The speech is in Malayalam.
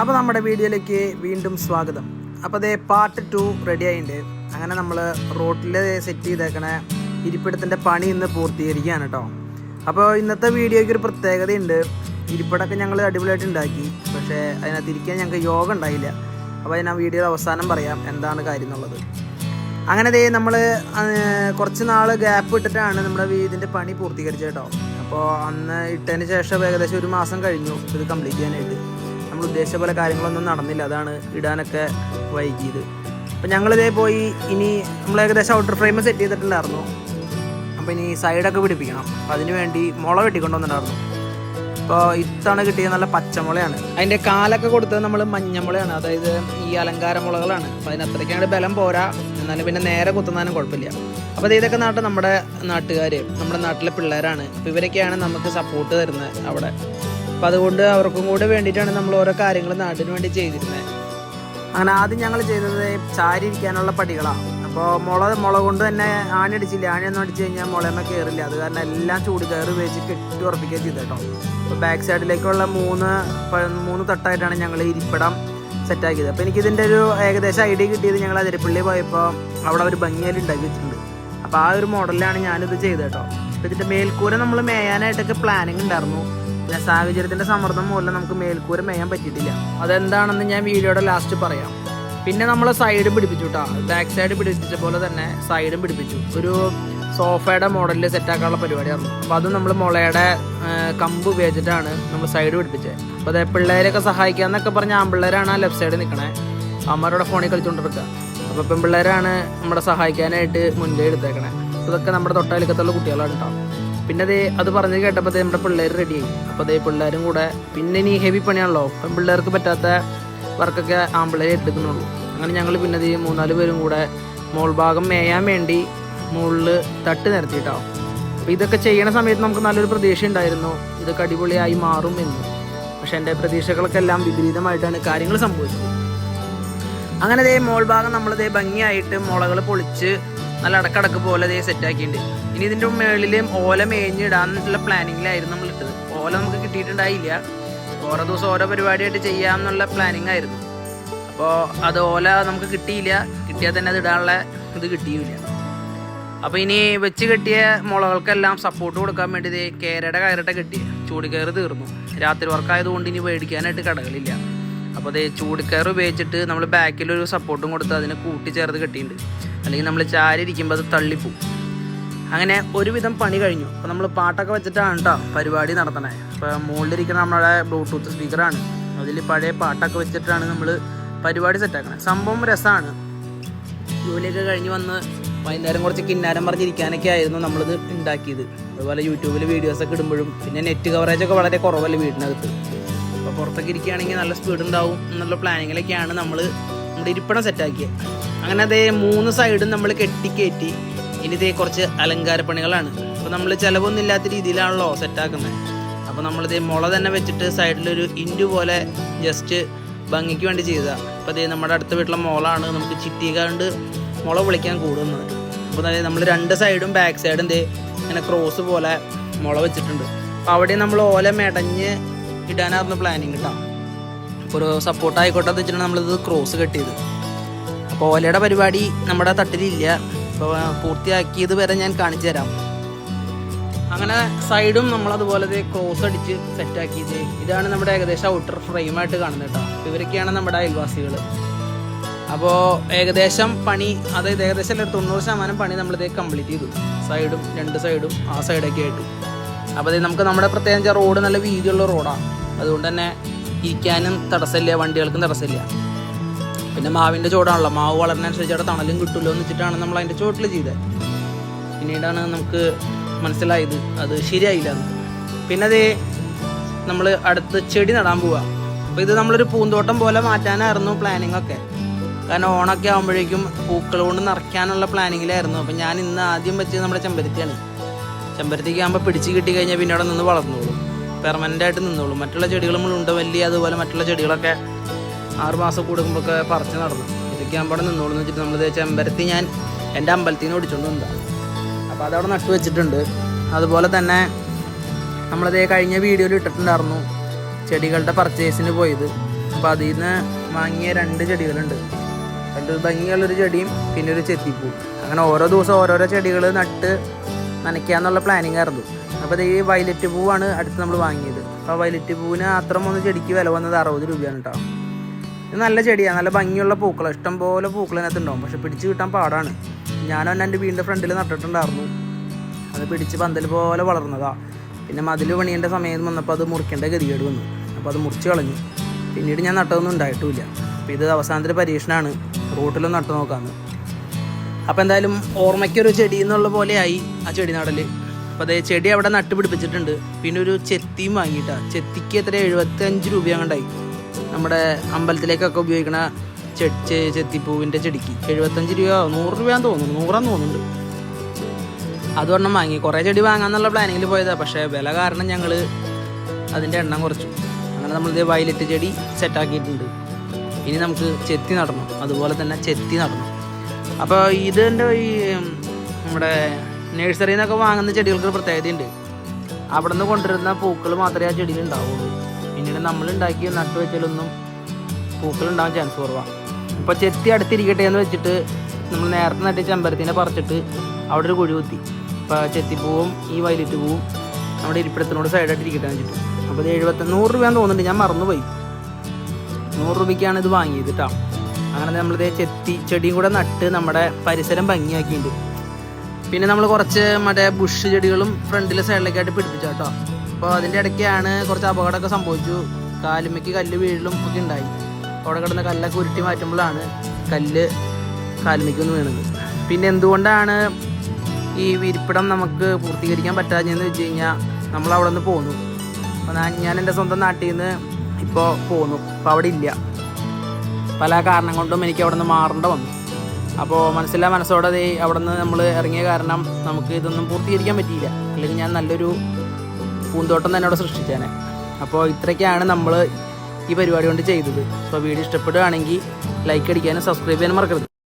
അപ്പോൾ നമ്മുടെ വീഡിയോയിലേക്ക് വീണ്ടും സ്വാഗതം. അപ്പോൾ അതേ പാർട്ട് ടു റെഡി ആയിട്ടുണ്ട് അങ്ങനെ നമ്മൾ റോട്ടിൽ സെറ്റ് ചെയ്തേക്കണ ഇരിപ്പിടത്തിന്റെ പണി ഇന്ന് പൂർത്തീകരിക്കുകയാണ് കേട്ടോ അപ്പോൾ ഇന്നത്തെ വീഡിയോയ്ക്ക് ഒരു പ്രത്യേകതയുണ്ട്. ഇരിപ്പിടമൊക്കെ ഞങ്ങൾ അടിപൊളിയായിട്ട് ഉണ്ടാക്കി പക്ഷേ അതിനകത്ത് ഇരിക്കാൻ ഞങ്ങൾക്ക് യോഗ ഉണ്ടായില്ല. അപ്പോൾ അതിനാ വീഡിയോയുടെ അവസാനം പറയാം എന്താണ് കാര്യം എന്നുള്ളത്. അങ്ങനെ ദേ നമ്മൾ കുറച്ച് നാൾ ഗ്യാപ്പ് ഇട്ടിട്ടാണ് നമ്മുടെ ഇതിന്റെ പണി പൂർത്തീകരിച്ചത് കേട്ടോ അപ്പോൾ അന്ന് ഇട്ടതിന് ശേഷം ഏകദേശം ഒരു മാസം കഴിഞ്ഞു. ഇത് കംപ്ലീറ്റ് ചെയ്യാനായിട്ട്. നമ്മൾ ഉദ്ദേശിച്ച പോലെ കാര്യങ്ങളൊന്നും നടന്നില്ല. അതാണ് ഇടാനൊക്കെ വൈകിയത് അപ്പം ഞങ്ങളിതേ പോയി ഇനി നമ്മൾ ഏകദേശം ഔട്ടർ ഫ്രെയിം സെറ്റ് ചെയ്തിട്ടുണ്ടായിരുന്നു. അപ്പോൾ ഇനി സൈഡൊക്കെ പിടിപ്പിക്കണം. അപ്പോൾ അതിന് വേണ്ടി മുള വെട്ടിക്കൊണ്ടുവന്നിട്ടുണ്ടായിരുന്നു അപ്പോൾ ഇത്തവണ കിട്ടിയ നല്ല പച്ചമുളയാണ്. അതിന്റെ കാലൊക്കെ കൊടുത്തത് നമ്മൾ മഞ്ഞമുളയാണ്. അതായത് ഈ അലങ്കാര മുളകളാണ്. അപ്പോൾ അതിന് അത്രയ്ക്കാണ് ബലം പോരാ. എന്നാലും പിന്നെ നേരെ കുത്തുന്നാലും കുഴപ്പമില്ല. അപ്പോൾ ഇത് ഇതൊക്കെ നാട്ട് നമ്മുടെ നാട്ടുകാർ നമ്മുടെ നാട്ടിലെ പിള്ളേരാണ്. അപ്പോൾ ഇവരൊക്കെയാണ് നമുക്ക് സപ്പോർട്ട് തരുന്നത് അവിടെ. അപ്പോൾ അതുകൊണ്ട് അവർക്കും കൂടെ വേണ്ടിയിട്ടാണ് നമ്മൾ ഓരോ കാര്യങ്ങൾ നാടിന് വേണ്ടി ചെയ്തിരുന്നത് അങ്ങനെ ആദ്യം ഞങ്ങൾ ചെയ്തത് ചാരി ഇരിക്കാനുള്ള പടികളാണ് അപ്പോൾ മുള മുള കൊണ്ട് തന്നെ ആണി അടിച്ചില്ല? ആണി ഒന്നും അടിച്ചു കഴിഞ്ഞാൽ മുളയമ്മ കയറില്ല. അത് കാരണം എല്ലാം ചൂട് കയറി വെച്ച് കെട്ടി ഉറപ്പിക്കുകയും ചെയ്തു കേട്ടോ. അപ്പോൾ ബാക്ക് സൈഡിലേക്കുള്ള മൂന്ന് മൂന്ന് തട്ടായിട്ടാണ് ഞങ്ങൾ ഇരിപ്പിടം സെറ്റാക്കിയത് അപ്പോൾ എനിക്കിതിന്റെ ഒരു ഏകദേശം ഐഡിയ കിട്ടിയത് ഞങ്ങൾ അതിരപ്പള്ളി പോയപ്പോൾ അവിടെ ഒരു ഭംഗിയായിട്ട് ഉണ്ടാക്കി വെച്ചിട്ടുണ്ട്. അപ്പോൾ ആ ഒരു മോഡലിലാണ് ഞാനിത് ചെയ്തത് കേട്ടോ. അപ്പോൾ ഇതിന്റെ മേൽക്കൂര നമ്മൾ മേയാനായിട്ടൊക്കെ പ്ലാനിങ് ഉണ്ടായിരുന്നു. പിന്നെ സാഹചര്യത്തിന്റെ സമ്മർദ്ദം മൂലം നമുക്ക് മേൽക്കൂര മേയാൻ പറ്റിയിട്ടില്ല. അതെന്താണെന്ന് ഞാൻ വീഡിയോയുടെ ലാസ്റ്റ് പറയാം. പിന്നെ നമ്മൾ സൈഡും പിടിപ്പിച്ചു കേട്ടോ ബാക്ക് സൈഡ് പിടിപ്പിച്ച പോലെ തന്നെ സൈഡും പിടിപ്പിച്ചു. ഒരു സോഫയുടെ മോഡലിൽ സെറ്റാക്കാനുള്ള പരിപാടിയായിരുന്നു. അപ്പോൾ അത് നമ്മൾ മുളയുടെ കമ്പ് ഉപയോഗിച്ചിട്ടാണ് നമ്മൾ സൈഡ് പിടിപ്പിച്ചത് അപ്പോൾ അതെ പിള്ളേരൊക്കെ സഹായിക്കാന്നൊക്കെ പറഞ്ഞ ആൺപിള്ളേരാണ് ആ ലെഫ്റ്റ് സൈഡ് നിൽക്കണേ അമ്മരുടെ ഫോണിൽ കളിച്ചുകൊണ്ടിരിക്കുക അപ്പോൾ പെൺപിള്ളേരാണ് നമ്മളെ സഹായിക്കാനായിട്ട് മുൻകൈ എടുത്തേക്കണേ. ഇതൊക്കെ നമ്മുടെ തൊട്ടാലിക്കത്തുള്ള കുട്ടികളാണ് കേട്ടോ പിന്നെ അതേ അത് പറഞ്ഞ് കേട്ടപ്പോൾ നമ്മുടെ പിള്ളേർ റെഡിയായി അപ്പോൾ അതേ പിള്ളേരും കൂടെ പിന്നെ ഇനി ഹെവി പണിയാണല്ലോ. പിള്ളേർക്ക് പറ്റാത്ത വർക്കൊക്കെ ആമ്പിള്ളേരെ എടുക്കുന്നുള്ളൂ അങ്ങനെ ഞങ്ങൾ പിന്നെ ദേ മൂന്നാൽ പേരും കൂടെ മോൾ ഭാഗം മേയാൻ വേണ്ടി മുകളിൽ തട്ട് നിരത്തിയിട്ടോ. അപ്പോൾ ഇതൊക്കെ ചെയ്യണ സമയത്ത് നമുക്ക് നല്ലൊരു പ്രതീക്ഷ ഉണ്ടായിരുന്നു. ഇതൊക്കെ അടിപൊളിയായി മാറും എന്ന്. പക്ഷെ എന്റെ പ്രതീക്ഷകളൊക്കെ എല്ലാം വിപരീതമായിട്ടാണ് കാര്യങ്ങൾ സംഭവിച്ചത്. അങ്ങനെ ദേ മോൾ ഭാഗം നമ്മൾ ദേ ഭംഗിയായിട്ട് മുളകൾ പൊളിച്ച് നല്ല അടക്കടക്ക് പോലെ അതേ സെറ്റാക്കിയിട്ടുണ്ട് ഇനി ഇതിന്റെ മുകളിൽ ഓല മേഞ്ഞിടാന്നുള്ള പ്ലാനിങ്ങിലായിരുന്നു നമ്മൾ ഇട്ടത്. ഓല നമുക്ക് കിട്ടിയിട്ടുണ്ടായില്ല. ഓരോ ദിവസം ഓരോ പരിപാടിയായിട്ട് ചെയ്യാമെന്നുള്ള പ്ലാനിങ് ആയിരുന്നു. അപ്പോൾ അത് ഓല നമുക്ക് കിട്ടിയില്ല. കിട്ടിയാൽ തന്നെ അത് ഇടാനുള്ള ഇത് കിട്ടിയില്ല. അപ്പോൾ ഇനി വെച്ച് കെട്ടിയ മുളകൾക്കെല്ലാം സപ്പോർട്ട് കൊടുക്കാൻ വേണ്ടി കേരയുടെ കയറിട്ട് കെട്ടി ചൂടിക്കയറ് തീർന്നു. രാത്രി വർക്കായതുകൊണ്ട് ഇനി മേടിക്കാനായിട്ട് കടകളില്ല. അപ്പോൾ അതേ ചൂടിക്കയർ ഉപയോഗിച്ചിട്ട് നമ്മൾ ബാക്കിലൊരു സപ്പോർട്ടും കൊടുത്ത് അതിനെ കൂട്ടിച്ചേർത്ത് കെട്ടിയിട്ടുണ്ട് അല്ലെങ്കിൽ നമ്മൾ ചാരി ഇരിക്കുമ്പോൾ അത് തള്ളിപ്പോവും. അങ്ങനെ ഒരുവിധം പണി കഴിഞ്ഞു. അപ്പോൾ നമ്മൾ പാട്ടൊക്കെ വെച്ചിട്ടാണ് കേട്ടോ പരിപാടി നടത്തണേ. അപ്പോൾ മുകളിലിരിക്കുന്ന നമ്മുടെ ബ്ലൂടൂത്ത് സ്പീക്കറാണ്. അതിൽ പഴയ പാട്ടൊക്കെ വെച്ചിട്ടാണ് നമ്മൾ പരിപാടി സെറ്റാക്കണേ. സംഭവം രസമാണ് ജോലിയൊക്കെ കഴിഞ്ഞ് വന്ന് വൈകുന്നേരം കുറച്ച് കിന്നാരം പറഞ്ഞിരിക്കാനൊക്കെ ആയിരുന്നു നമ്മളിത് ഉണ്ടാക്കിയത് അതുപോലെ യൂട്യൂബിൽ വീഡിയോസൊക്കെ ഇടുമ്പോഴും പിന്നെ നെറ്റ് കവറേജൊക്കെ വളരെ കുറവല്ലേ വീടിനകത്ത്. അപ്പോൾ പുറത്തൊക്കെ ഇരിക്കുകയാണെങ്കിൽ നല്ല സ്പീഡ് ഉണ്ടാവും എന്നുള്ള പ്ലാനിങ്ങിലൊക്കെയാണ് നമ്മൾ നമ്മുടെ ഇരിപ്പിടം സെറ്റാക്കിയത് അങ്ങനെ അതേ മൂന്ന് സൈഡും നമ്മൾ കെട്ടിക്കയറ്റി ഇനി ഇതേ കുറച്ച് അലങ്കാര പണികളാണ്. അപ്പോൾ നമ്മൾ ചിലവൊന്നും ഇല്ലാത്ത രീതിയിലാണല്ലോ സെറ്റാക്കുന്നത് അപ്പോൾ നമ്മളിതേ മുള തന്നെ വെച്ചിട്ട് സൈഡിലൊരു ഇൻഡു പോലെ ജസ്റ്റ് ഭംഗിക്ക് വേണ്ടി ചെയ്തതാണ് അപ്പോൾ അതേ നമ്മുടെ അടുത്ത വീട്ടിലെ മോളാണ് നമുക്ക് ചിറ്റിക്കാണ്ട് മുള വിളിക്കാൻ കൂടുന്നത്. അപ്പോൾ അതായത് നമ്മൾ രണ്ട് സൈഡും ബാക്ക് സൈഡും ദേ ഇങ്ങനെ ക്രോസ് പോലെ മുള വെച്ചിട്ടുണ്ട്. അപ്പോൾ അവിടെ നമ്മൾ ഓല മെടഞ്ഞ് ഇടാനായിരുന്നു പ്ലാനിങ് കേട്ടോ അപ്പോൾ ഒരു സപ്പോർട്ട് ആയിക്കോട്ടെ എന്ന് വെച്ചിട്ടാണ് നമ്മളിത് ക്രോസ് കെട്ടിയത്. ഓലയുടെ പരിപാടി നമ്മുടെ തട്ടിലില്ല. അപ്പോൾ പൂർത്തിയാക്കിയത് വരെ ഞാൻ കാണിച്ചു തരാം. അങ്ങനെ സൈഡും നമ്മൾ അതുപോലെ ക്രോസ് അടിച്ച് സെറ്റാക്കിയത് ഇതാണ് നമ്മുടെ ഏകദേശം ഔട്ടർ ഫ്രെയിമായിട്ട് കാണുന്നത് കേട്ടോ. ഇവരൊക്കെയാണ് നമ്മുടെ അയൽവാസികൾ അപ്പോൾ ഏകദേശം പണി അതായത് ഏകദേശം ഒരു തൊണ്ണൂറ് ശതമാനം പണി നമ്മളിത് കംപ്ലീറ്റ് ചെയ്തു. സൈഡും രണ്ട് സൈഡും ആ സൈഡൊക്കെ ആയിട്ട്. അപ്പോൾ ഇത് നമുക്ക് നമ്മുടെ പ്രത്യേകിച്ച് റോഡ് നല്ല വീതിയുള്ള റോഡാണ് അതുകൊണ്ട് തന്നെ ഇരിക്കാനും തടസ്സമില്ല വണ്ടികൾക്കും തടസ്സമില്ല. പിന്നെ മാവിന്റെ ചോടാണല്ലോ. മാവ് വളരുന്നതനുസരിച്ച് തണലും കിട്ടുമല്ലോ എന്ന് വെച്ചിട്ടാണ് നമ്മൾ അതിന്റെ ചോട്ടിൽ ചെയ്തത്. പിന്നീടാണ് നമുക്ക് മനസ്സിലായത് അത് ശരിയായില്ല പിന്നെ അതേ നമ്മൾ അടുത്ത് ചെടി നടാൻ പോവുക അപ്പോൾ ഇത് നമ്മളൊരു പൂന്തോട്ടം പോലെ മാറ്റാനായിരുന്നു പ്ലാനിങ് ഒക്കെ. കാരണം ഓണൊക്കെ ആകുമ്പോഴേക്കും പൂക്കൾ കൊണ്ട് നിറയ്ക്കാനുള്ള പ്ലാനിങ്ങിലായിരുന്നു അപ്പം ഞാൻ ഇന്ന് ആദ്യം വെച്ചത് നമ്മുടെ ചെമ്പരത്തിയാണ്. ചെമ്പരത്തിക്ക് ആകുമ്പോൾ പിടിച്ച് കിട്ടി കഴിഞ്ഞാൽ പിന്നെ അവിടെ നിന്ന് വളർന്നോളും. പെർമനന്റ് ആയിട്ട് നിന്നോളും. മറ്റുള്ള ചെടികൾ നമ്മൾ ഉണ്ടവല്ലി അതുപോലെ മറ്റുള്ള ചെടികളൊക്കെ ആറ് മാസം കൂടുമ്പോഴൊക്കെ പറിച്ച് നടന്നു. ഇതൊക്കെ അവിടെ നിന്നോളും എന്ന് വെച്ചിട്ട് നമ്മളിത് ചെമ്പരത്തി ഞാൻ എന്റെ അമ്പലത്തിൽ നിന്ന് ഓടിച്ചുകൊണ്ട് വന്നതാണ് അപ്പോൾ അതവിടെ നട്ടു വെച്ചിട്ടുണ്ട്. അതുപോലെ തന്നെ നമ്മളത് കഴിഞ്ഞ വീഡിയോയിൽ ഇട്ടിട്ടുണ്ടായിരുന്നു ചെടികളുടെ പർച്ചേസിന് പോയത്. അപ്പോൾ അതിൽ നിന്ന് വാങ്ങിയ രണ്ട് ചെടികളുണ്ട്. രണ്ട് ഭംഗിയുള്ളൊരു ചെടിയും പിന്നെ ഒരു ചെത്തിപ്പൂ. അങ്ങനെ ഓരോ ദിവസം ഓരോരോ ചെടികൾ നട്ട് നനയ്ക്കാന്നുള്ള പ്ലാനിങ് ആയിരുന്നു. അപ്പോൾ ഈ വയലറ്റ് പൂവാണ് അടുത്ത് നമ്മൾ വാങ്ങിയത്. അപ്പോൾ വയലറ്റ് പൂവിന് അത്ര ഒന്ന് ചെടിക്ക് വില വന്നത് അറുപത് രൂപയാണ് കേട്ടോ. ഇത് നല്ല ചെടിയാണ് നല്ല ഭംഗിയുള്ള പൂക്കൾ ഇഷ്ടം പോലെ പൂക്കൾ ഇതിനകത്ത് ഉണ്ടാവും. പക്ഷെ പിടിച്ച് കിട്ടാൻ പാടാണ്. ഞാനും എന്റെ വീടിന്റെ ഫ്രണ്ടിൽ നട്ടിട്ടുണ്ടായിരുന്നു. അത് പിടിച്ച് പന്തൽ പോലെ വളർന്നതാ. പിന്നെ മതിൽ പണിയേണ്ട സമയത്ത് വന്നപ്പോൾ അത് മുറിക്കേണ്ട ഗതികേട് വന്നു. അപ്പോൾ അത് മുറിച്ച് കളഞ്ഞു. പിന്നീട് ഞാൻ നട്ടതൊന്നും ഉണ്ടായിട്ടുമില്ല അപ്പോൾ ഇത് അവസാനത്തെ പരീക്ഷണമാണ് റൂട്ടിലൊന്നും നട്ടു നോക്കാമെന്ന് അപ്പോൾ എന്തായാലും ഓർമ്മയ്ക്കൊരു ചെടി എന്നുള്ള പോലെയായി ആ ചെടി നടൽ. അപ്പോൾ അതേ ചെടി അവിടെ നട്ട് പിടിപ്പിച്ചിട്ടുണ്ട് പിന്നെ ഒരു ചെത്തിയും വാങ്ങിയിട്ടാണ് ചെത്തിക്ക് എത്ര? എഴുപത്തഞ്ച് രൂപ അങ്ങണ്ടായി. നമ്മുടെ അമ്പലത്തിലേക്കൊക്കെ ഉപയോഗിക്കണ ചെ- ചെത്തിപ്പൂവിന്റെ ചെടിക്ക്. എഴുപത്തഞ്ച് രൂപ നൂറ് രൂപയാന്ന് തോന്നുന്നു. നൂറാന്ന് തോന്നുന്നുണ്ട്. അതൊരെണ്ണം വാങ്ങി. കുറേ ചെടി വാങ്ങാന്നുള്ള പ്ലാനിങ്ങിൽ പോയതാണ് പക്ഷേ വില കാരണം ഞങ്ങൾ അതിന്റെ എണ്ണം കുറച്ചു. അങ്ങനെ നമ്മൾ നമ്മളിത് വയലറ്റ് ചെടി സെറ്റാക്കിയിട്ടുണ്ട് ഇനി നമുക്ക് ചെത്തി നടണം. അതുപോലെ തന്നെ ചെത്തി നടണം. അപ്പോൾ ഇതിന്റെ ഈ നമ്മുടെ നഴ്സറിയിൽ നിന്നൊക്കെ വാങ്ങുന്ന ചെടികൾക്ക് പ്രത്യേകതയുണ്ട്. അവിടെ നിന്ന് കൊണ്ടുവരുന്ന പൂക്കൾ മാത്രമേ ആ ചെടിയിൽ ഉണ്ടാവുള്ളൂ പിന്നീട് നമ്മൾ ഉണ്ടാക്കി നട്ടു വെച്ചാലൊന്നും പൂക്കൾ ഉണ്ടാവാൻ ചാൻസ് കുറവാണ് ഇപ്പോൾ ചെത്തി അടുത്തിരിക്കട്ടെ എന്ന് വെച്ചിട്ട് നമ്മൾ നേരത്തെ നട്ടി ചെമ്പരത്തിനെ പറിച്ചിട്ട് അവിടെ ഒരു കുഴി കുത്തി. ഇപ്പോൾ ചെത്തിപ്പൂവും ഈ വയലറ്റ് പൂവും നമ്മുടെ ഇരിപ്പിടത്തിനോട് സൈഡായിട്ട് ഇരിക്കട്ടെ എന്ന് വെച്ചിട്ട്. അപ്പോൾ ഇത് എഴുപത്തി നൂറ് രൂപയാന്ന് തോന്നുന്നുണ്ട്. ഞാൻ മറന്നുപോയി. നൂറ് രൂപയ്ക്കാണ് ഇത് വാങ്ങിയത് കേട്ടോ അങ്ങനെ നമ്മളിത് ചെത്തി ചെടിയും കൂടെ നട്ട് നമ്മുടെ പരിസരം ഭംഗിയാക്കിയിട്ടുണ്ട്. പിന്നെ നമ്മൾ കുറച്ച് മറ്റേ ബുഷ് ചെടികളും ഫ്രണ്ടിലെ സൈഡിലേക്കായിട്ട് പിടിപ്പിച്ചു കേട്ടോ അപ്പോൾ അതിന്റെ ഇടയ്ക്കാണ് കുറച്ച് അപകടമൊക്കെ സംഭവിച്ചു. കാലുമ്മയ്ക്ക് കല്ല് വീഴലും ഒക്കെ ഉണ്ടായി. അവിടെ കിടന്ന കല്ലൊക്കെ ഉരുട്ടി മാറ്റുമ്പോഴാണ് കല്ല് കാലുമ്മയ്ക്കൊന്ന് വീണത്. പിന്നെ എന്തുകൊണ്ടാണ് ഈ വിരിപ്പിടം നമുക്ക് പൂർത്തീകരിക്കാൻ പറ്റാഞ്ഞെന്ന് വെച്ച് കഴിഞ്ഞാൽ നമ്മൾ അവിടെ നിന്ന് പോന്നു. അപ്പോൾ ഞാൻ ഞാൻ എന്റെ സ്വന്തം നാട്ടിൽ നിന്ന് ഇപ്പോൾ പോന്നു. അപ്പോൾ അവിടെ ഇല്ല. പല കാരണം കൊണ്ടും എനിക്ക് അവിടെ നിന്ന് മാറേണ്ട വന്നു. അപ്പോൾ മനസ്സിലാ മനസ്സോടെ അവിടെ നിന്ന് നമ്മൾ ഇറങ്ങിയ കാരണം നമുക്ക് ഇതൊന്നും പൂർത്തീകരിക്കാൻ പറ്റിയില്ല. അല്ലെങ്കിൽ ഞാൻ നല്ലൊരു പൂന്തോട്ടം തന്നെ അവിടെ സൃഷ്ടിച്ചേനെ. അപ്പോൾ ഇത്രയൊക്കെയാണ് നമ്മൾ ഈ പരിപാടി കൊണ്ട് ചെയ്തത്. അപ്പോൾ വീഡിയോ ഇഷ്ടപ്പെടുകയാണെങ്കിൽ ലൈക്ക് അടിക്കാനും സബ്സ്ക്രൈബ് ചെയ്യാനും മറക്കരുത്.